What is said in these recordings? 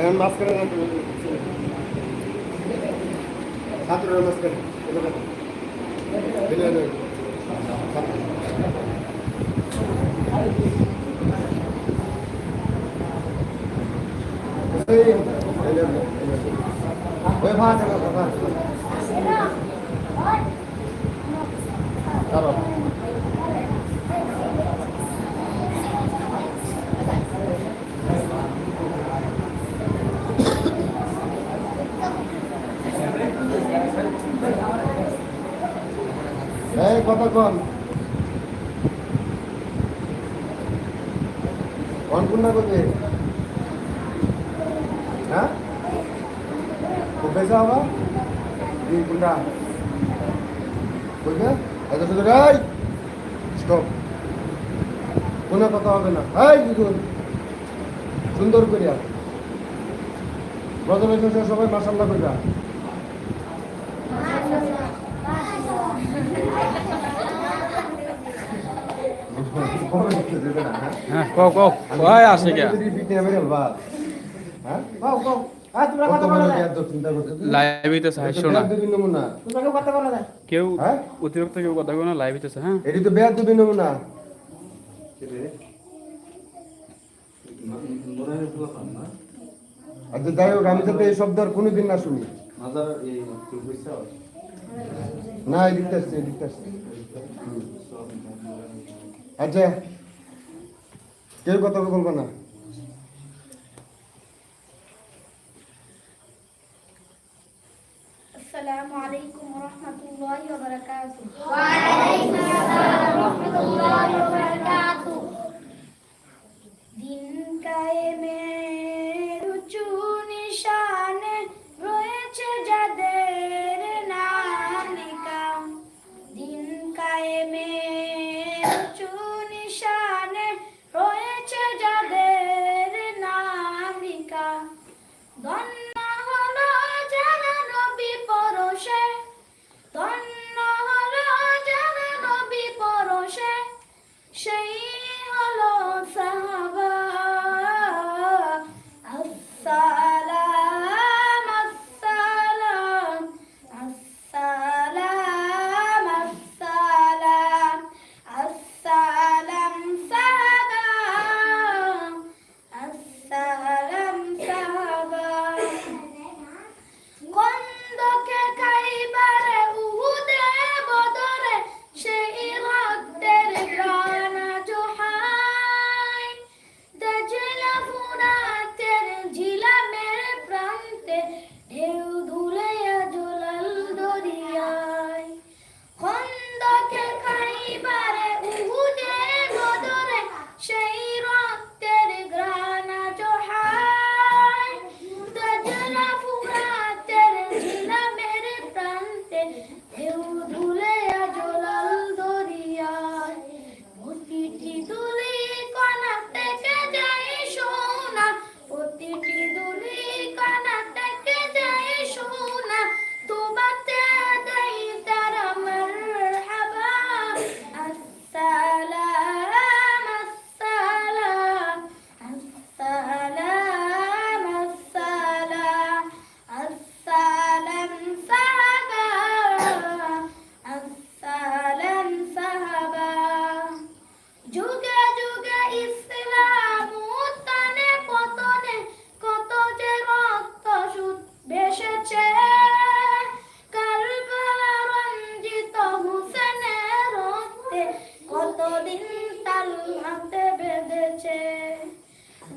এখন মাঝখানে ছাত্ররা মাঝখানে দিলে দিলে ওই ভাত ভাত এই কতক্ষণ? না করবে হ্যাঁ? বেশি হবা? তিন কোনটা? বুঝবে এত সুন্দর, এই! স্টপ। কোনো কথা হবে না। এই, দুজন। সুন্দর করিয়া। শেষে সবাই মাসাল্লাহ করিয়া। হ্যাঁ কও কও। কয় আসে কে? লাইভিতে চাইছো না? কেউ হ্যাঁ? অতিরিক্ত কেউ কথা কেউ না লাইভিতে হ্যাঁ? এটি তো বেয়ার দুবি নমুনা। আচ্ছা যাই হোক আমি যাতে এই শব্দ আর কোনোদিন না শুনি। না এদিকটা আসছে এদিকটা আসছে হুম। আচ্ছা কেউ কথা বলবো না السلام عليكم ورحمة الله وبركاته দিন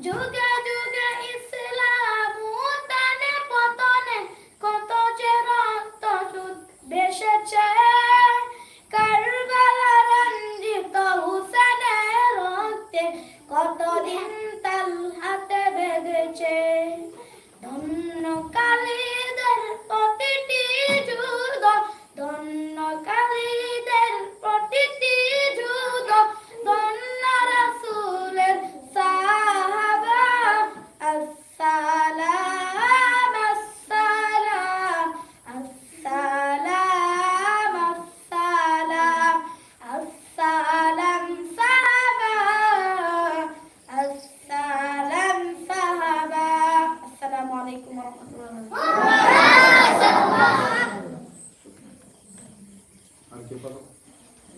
Do Joga!